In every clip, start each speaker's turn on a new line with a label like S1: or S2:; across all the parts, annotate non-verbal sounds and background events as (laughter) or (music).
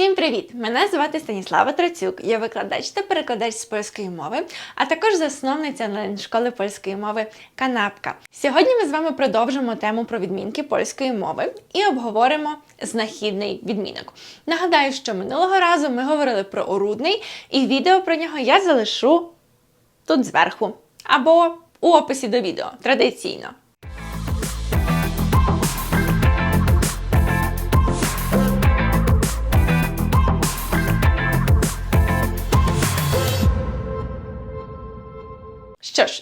S1: Всім привіт! Мене звати Станіслава Трацюк. Я викладач та перекладач з польської мови, а також засновниця онлайн-школи польської мови Канапка. Сьогодні ми з вами продовжимо тему про відмінки польської мови і обговоримо знахідний відмінок. Нагадаю, що минулого разу ми говорили про орудний, і відео про нього я залишу тут зверху або у описі до відео традиційно.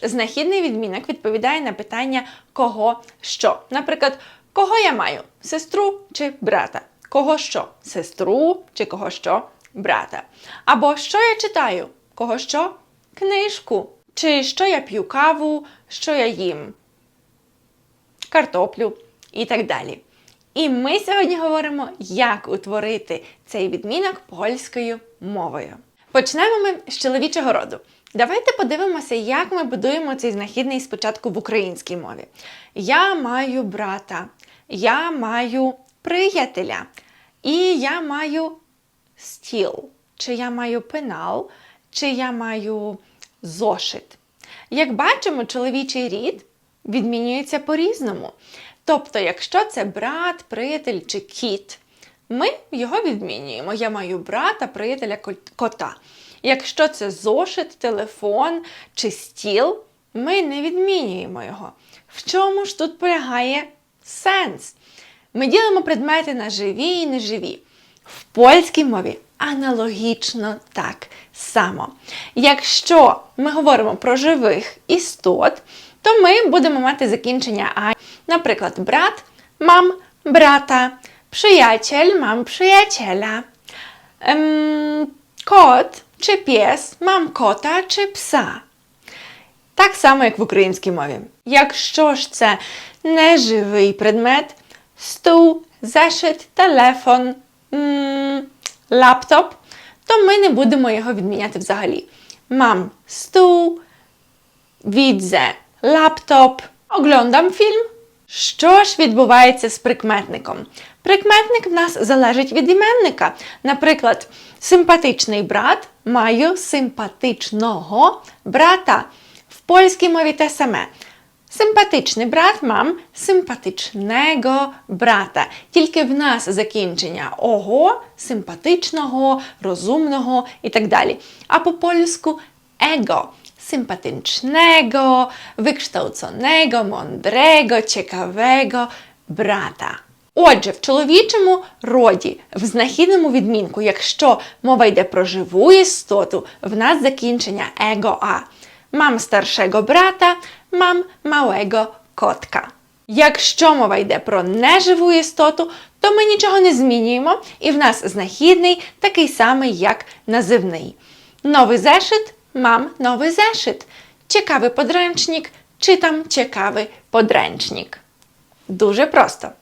S1: Знахідний відмінок відповідає на питання кого що. Наприклад, кого я маю? Сестру чи брата? Кого що? Сестру чи кого що? Брата. Або що я читаю? Кого що? Книжку. Чи що я п'ю каву, що я їм? Картоплю і так далі. І ми сьогодні говоримо, як утворити цей відмінок польською мовою. Почнемо ми з чоловічого роду. Давайте подивимося, як ми будуємо цей знахідний спочатку в українській мові. Я маю брата, я маю приятеля, і я маю стіл, чи я маю пенал, чи я маю зошит. Як бачимо, чоловічий рід відмінюється по-різному. Тобто, якщо це брат, приятель чи кіт, ми його відмінюємо. Я маю брата, приятеля, кота. Якщо це зошит, телефон чи стіл, ми не відмінюємо його. В чому ж тут полягає сенс? Ми ділимо предмети на живі і неживі. В польській мові аналогічно так само. Якщо ми говоримо про живих істот, то ми будемо мати закінчення а. Наприклад, брат, мам, брата, przyjaciel, mam przyjaciela. Ем, кот чи pies, mam кота чи пса. Так само, як в українській мові. Якщо ж це неживий предмет, стул, зешит, телефон, лаптоп, то ми не будемо його відміняти взагалі. Мам стул, widzę лаптоп, оглядам фільм. Що ж відбувається з прикметником? Прикметник в нас залежить від іменника. Наприклад, симпатичний брат маю симпатичного брата. В польській мові те саме. Симпатичний брат мам симпатичного брата. Тільки в нас закінчення ого, симпатичного, розумного і так далі. А по польську его sympatycznego, wykształconego, mądrego, ciekawego brata. Отже, в чоловічому роді, в знахідному відмінку, якщо мова йде про живу істоту, в нас закінчення его а. Мам старшego брата, мам małego котка. Якщо мова йде про неживу істоту, то ми нічого не змінюємо, і в нас знахідний такий самий, як називний. Новий зешит Mam nowy zeszyt. Ciekawy podręcznik. Czytam ciekawy podręcznik. Дуже просто.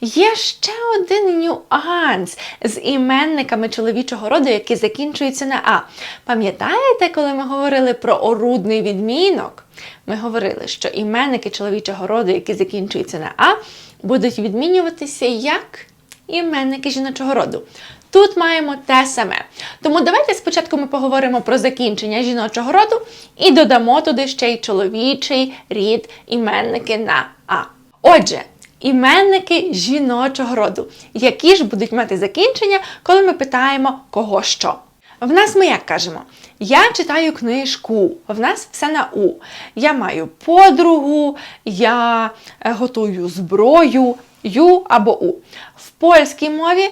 S1: Є ще один нюанс з іменниками чоловічого роду, які закінчуються на А. Пам'ятаєте, коли ми говорили про орудний відмінок? Ми говорили, що іменники чоловічого роду, які закінчуються на А, будуть відмінюватися як іменники жіночого роду. Тут маємо те саме. Тому давайте спочатку ми поговоримо про закінчення жіночого роду і додамо туди ще й чоловічий рід іменники на А. Отже, іменники жіночого роду, які ж будуть мати закінчення, коли ми питаємо кого що. В нас ми як кажемо? Я читаю книжку, в нас все на У. Я маю подругу, я е, готую зброю, ю або У. В польській мові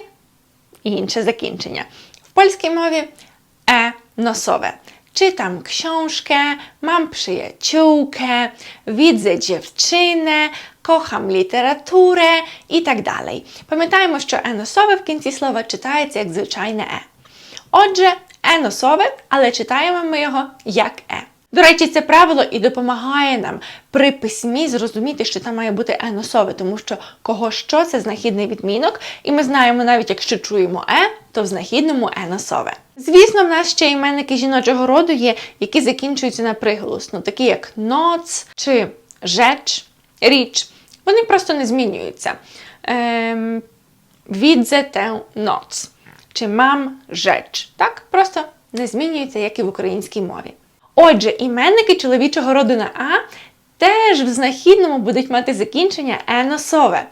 S1: інше закінчення. W polskiej mowie e nosowe. Czytam książkę, mam przyjaciółkę, widzę dziewczynę, kocham literaturę i tak dalej. Пам'ятаємо, що е носове в кінці слова читається як звичайне е. Отже, е носове, але читаємо ми його як е. До речі, це правило і допомагає нам при письмі зрозуміти, що там має бути е носове, тому що кого що це знахідний відмінок, і ми знаємо, навіть якщо чуємо е, то в знахідному е носове. Звісно, в нас ще іменники жіночого роду є, які закінчуються на приголосну, такі як ноц чи rzecz, річ. Вони просто не змінюються. Ем, Відзе тę ноц. чи мам rzecz. Так, просто не змінюється, як і в українській мові. Отже, іменники чоловічого роду на А теж в знахідному будуть мати закінчення еносове.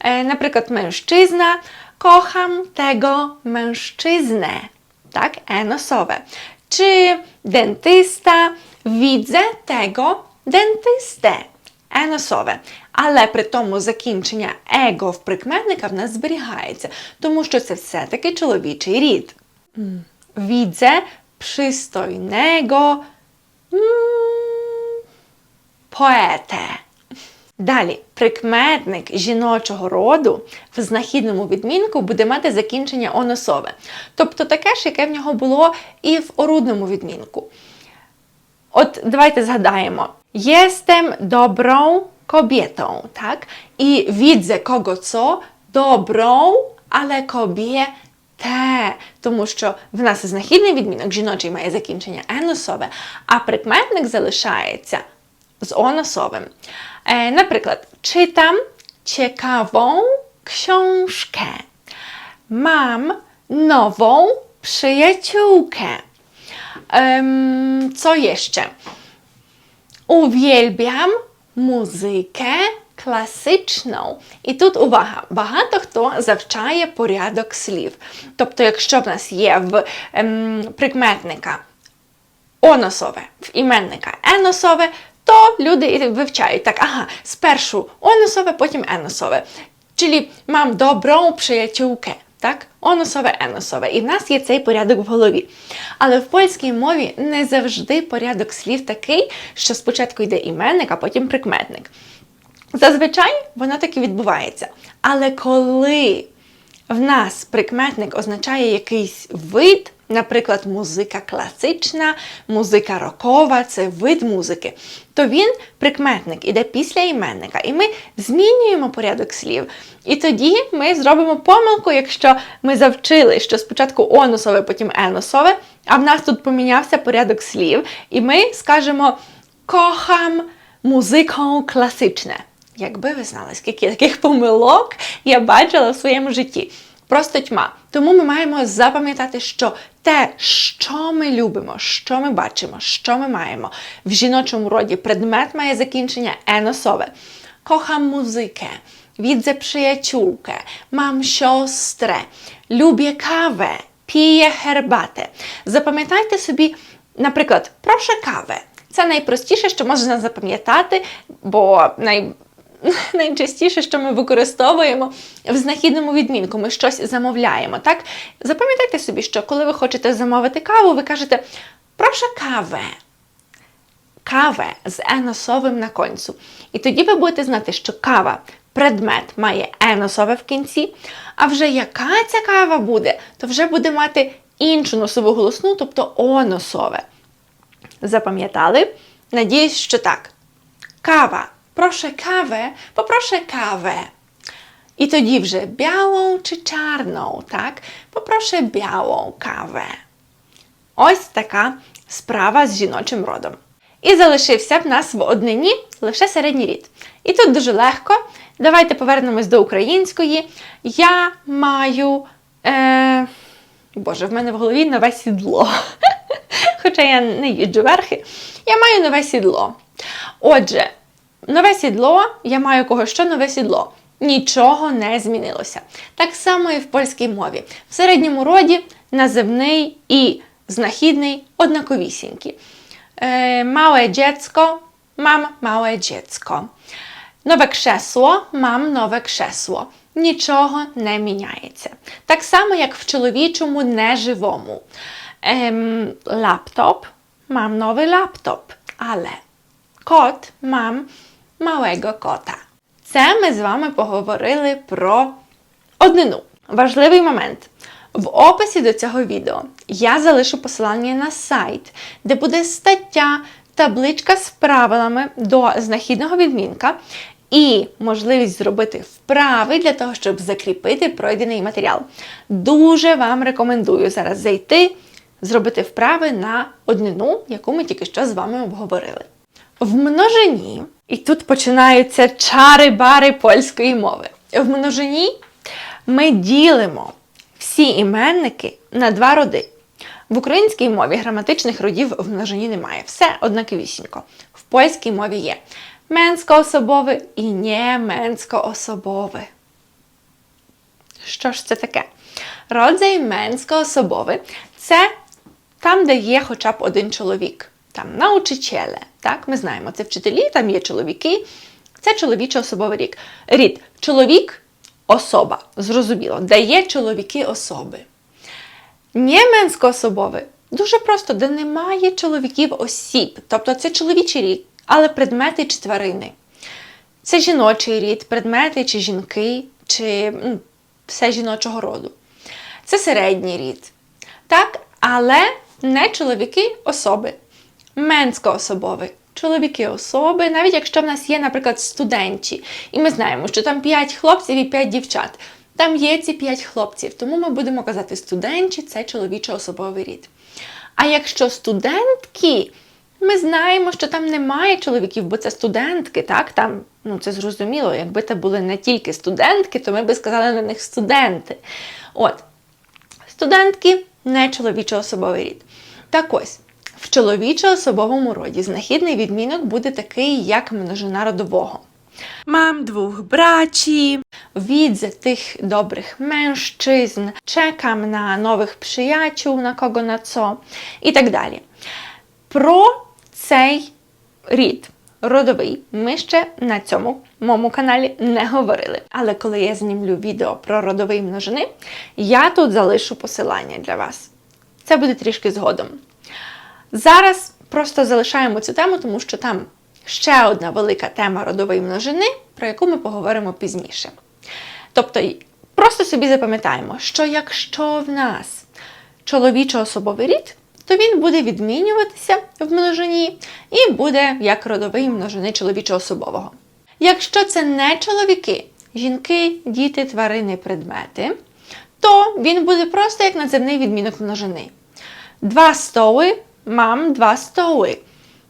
S1: Е, наприклад, мężczyzna kocham tego mężczyznę. Так, еносове. Чи дентиста widzę tego dentystę. Еносове. Але при тому закінчення его в прикметника в нас зберігається, тому що це все-таки чоловічий рід. Przystojnego м, поете. Далі, прикметник жіночого роду в знахідному відмінку буде мати закінчення оносове. Тобто таке ж, яке в нього було і в орудному відмінку. От давайте згадаємо: Єстем добрą kobietą, так? І widzę kogo co добрą, але kobietę. Тому що в нас знахідний відмінок жіночий має закінчення еносове, а прикметник залишається з оносовим. Е, наприклад, czytam ciekawą książkę. Mam nową przyjaciółkę. Em, co jeszcze? Uwielbiam muzykę класичну. І тут увага, багато хто завчає порядок слів. Тобто, якщо в нас є в ем, прикметника оносове, в іменника еносове, то люди вивчають так, ага, спершу оносове, потім еносове. Czyli mam dobrą przyjaciółkę. Так, оносове, еносове. І в нас є цей порядок в голові. Але в польській мові не завжди порядок слів такий, що спочатку йде іменник, а потім прикметник. Зазвичай воно так і відбувається. Але коли в нас прикметник означає якийсь вид, наприклад, музика класична, музика рокова, це вид музики, то він, прикметник, іде після іменника, і ми змінюємо порядок слів. І тоді ми зробимо помилку, якщо ми завчили, що спочатку оносове, потім еносове, а в нас тут помінявся порядок слів, і ми скажемо кохам музику класичне. Якби ви знали, скільки таких помилок я бачила в своєму житті. Просто тьма. Тому ми маємо запам'ятати, що те, що ми любимо, що ми бачимо, що ми маємо в жіночому роді, предмет має закінчення еносове. Kocham muzykę, widzę przyjaciółkę, mam siostrę, lubię kawę, piję herbatę. Запам'ятайте собі, наприклад, прошу кавę. Це найпростіше, що можна запам'ятати, бо най... (laughs) найчастіше, що ми використовуємо в знахідному відмінку, ми щось замовляємо. Так? Запам'ятайте собі, що коли ви хочете замовити каву, ви кажете прошу каве. Каве з еносовим на концю. І тоді ви будете знати, що кава предмет має еносове в кінці, а вже яка ця кава буде, то вже буде мати іншу носову голосну, тобто оносове. Запам'ятали? Надіюсь, що так. Кава. Proszę kawę, poproszę kawę. I тоді вже białą чи czarną, так? Poproszę białą kawę. Ось така справа з жіночим родом. І залишився в нас в однині лише середній рід. І тут дуже легко. Давайте повернемось до української. Я маю. Е... Боже, в мене в голові нове сідло. Хоча я не їжджу верхи. Я маю нове сідло. Отже, нове сідло, я маю кого що нове сідло. Нічого не змінилося. Так само і в польській мові. В середньому роді називний і знахідний однаковісінькі. Е, małe dziecko, mam małe dziecko. Нове кшесло, мам нове кшесло. Нічого не міняється. Так само, як в чоловічому неживому. Ем, лаптоп, мам новий лаптоп. Але кот, мам мałego кота. Це ми з вами поговорили про однину. Важливий момент. В описі до цього відео я залишу посилання на сайт, де буде стаття, табличка з правилами до знахідного відмінка і можливість зробити вправи для того, щоб закріпити пройдений матеріал. Дуже вам рекомендую зараз зайти, зробити вправи на однину, яку ми тільки що з вами обговорили. В множині, і тут починаються чари-бари польської мови. В множині ми ділимо всі іменники на два роди. В українській мові граматичних родів в множині немає. Все однаковісінько. В польській мові є менськоособове і неменськоособове. Що ж це таке? Родзей менськоособове це там, де є хоча б один чоловік. Там научителе, так, ми знаємо, це вчителі, там є чоловіки. Це чоловічо особовий рік. Рід. Чоловік особа. Зрозуміло, де є чоловіки особи. Нєменсько-особове дуже просто, де немає чоловіків осіб. Тобто це чоловічий рід, але предмети чи тварини. Це жіночий рід, предмети чи жінки, чи м, все жіночого роду. Це середній рід. Так, але не чоловіки особи. Менсько-особовий. Чоловіки особи, навіть якщо в нас є, наприклад, студенті, і ми знаємо, що там 5 хлопців і 5 дівчат. Там є ці 5 хлопців, тому ми будемо казати студенті це чоловічо-особовий рід. А якщо студентки, ми знаємо, що там немає чоловіків, бо це студентки, так? Там, ну це зрозуміло, якби це були не тільки студентки, то ми би сказали на них студенти. От, Студентки не чоловічо-особовий рід. Так ось, в чоловічо-особовому роді знахідний відмінок буде такий, як множина родового. Мам двох браci, widzę tych dobrych mężczyzn, czekam na nowych przyjaciół, na kogo na co і так далі. Про цей рід родовий ми ще на цьому моєму каналі не говорили. Але коли я знімлю відео про родовий множини, я тут залишу посилання для вас. Це буде трішки згодом. Зараз просто залишаємо цю тему, тому що там ще одна велика тема родової множини, про яку ми поговоримо пізніше. Тобто, просто собі запам'ятаємо, що якщо в нас чоловічо-особовий рід, то він буде відмінюватися в множині і буде як родовий множини чоловічо-особового. Якщо це не чоловіки, жінки, діти, тварини, предмети, то він буде просто як називний відмінок множини. Два столи мам два столи.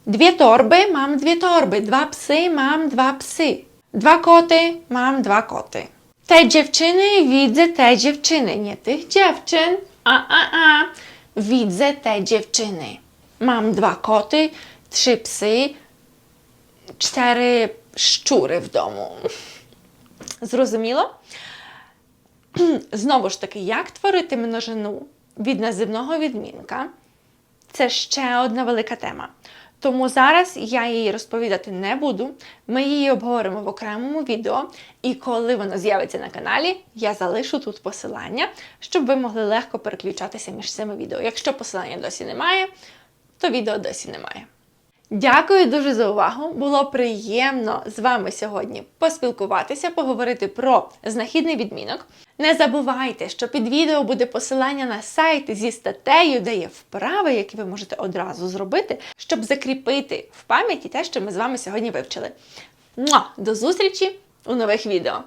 S1: Дві торби мам дві торби. Два пси мам два пси. Два коти мам два коти. Те dziewczyny widzę te dziewczyny. Nie tych dziewczyn, a a a. Widzę te dziewczyny. Mam dwa koty, trzy psy, cztery szczury w domu. Зрозуміло? Знову ж таки, як творити множину від називного відмінка? Це ще одна велика тема. Тому зараз я її розповідати не буду. Ми її обговоримо в окремому відео, і коли воно з'явиться на каналі, я залишу тут посилання, щоб ви могли легко переключатися між цими відео. Якщо посилання досі немає, то відео досі немає. Дякую дуже за увагу. Було приємно з вами сьогодні поспілкуватися, поговорити про знахідний відмінок. Не забувайте, що під відео буде посилання на сайт зі статтею, де є вправи, які ви можете одразу зробити, щоб закріпити в пам'яті те, що ми з вами сьогодні вивчили. Муа! До зустрічі у нових відео!